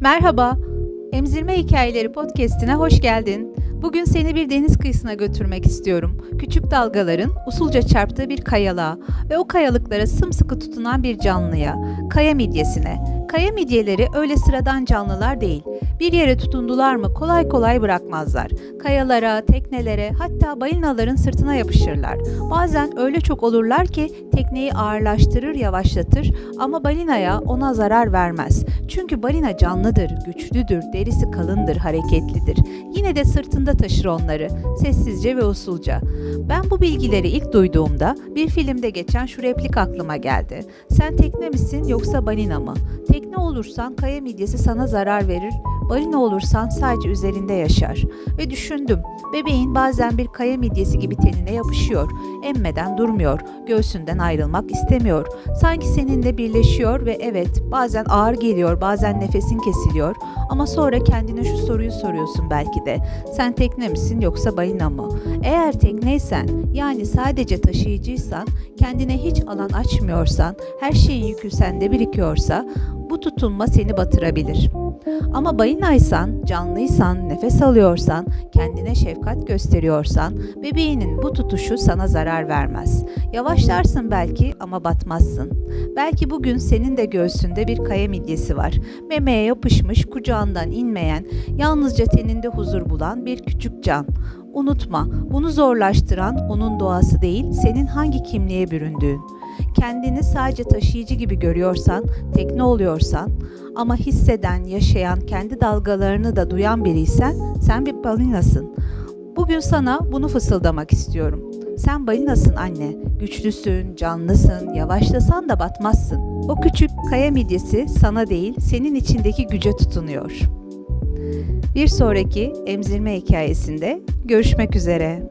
Merhaba, Emzirme Hikayeleri podcastine hoş geldin. Bugün seni bir deniz kıyısına götürmek istiyorum. Küçük dalgaların usulca çarptığı bir kayalığa ve o kayalıklara sımsıkı tutunan bir canlıya, kaya midyesine. Kaya midyeleri öyle sıradan canlılar değil. Bir yere tutundular mı kolay kolay bırakmazlar. Kayalara, teknelere, hatta balinaların sırtına yapışırlar. Bazen öyle çok olurlar ki tekneyi ağırlaştırır, yavaşlatır ama balinaya ona zarar vermez. Çünkü balina canlıdır, güçlüdür, derisi kalındır, hareketlidir. Yine de sırtında taşır onları, sessizce ve usulca. Ben bu bilgileri ilk duyduğumda bir filmde geçen şu replik aklıma geldi. Sen tekne misin yoksa balina mı? Tekne olursan kaya midyesi sana zarar verir, balina olursan sadece üzerinde yaşar. Ve düşündüm, bebeğin bazen bir kaya midyesi gibi tenine yapışıyor, emmeden durmuyor, göğsünden ayrılmak istemiyor. Sanki seninle birleşiyor ve evet bazen ağır geliyor, bazen nefesin kesiliyor ama sonra kendine şu soruyu soruyorsun belki de. Sen tekne misin yoksa balina mı? Eğer tekneysen yani sadece taşıyıcıysan, kendine hiç alan açmıyorsan, her şeyin yükü sende birikiyorsa bu tutunma seni batırabilir. Ama balinaysan, canlıysan, nefes alıyorsan, kendine şefkat gösteriyorsan, bebeğinin bu tutuşu sana zarar vermez. Yavaşlarsın belki ama batmazsın. Belki bugün senin de göğsünde bir kaya midyesi var. Memeye yapışmış, kucağından inmeyen, yalnızca teninde huzur bulan bir küçük can. Unutma, bunu zorlaştıran onun doğası değil, senin hangi kimliğe büründüğün. Kendini sadece taşıyıcı gibi görüyorsan, tekne oluyorsan ama hisseden, yaşayan, kendi dalgalarını da duyan biriysen sen bir balinasın. Bugün sana bunu fısıldamak istiyorum. Sen balinasın anne. Güçlüsün, canlısın, yavaşlasan da batmazsın. O küçük kaya midyesi sana değil, senin içindeki güce tutunuyor. Bir sonraki emzirme hikayesinde görüşmek üzere.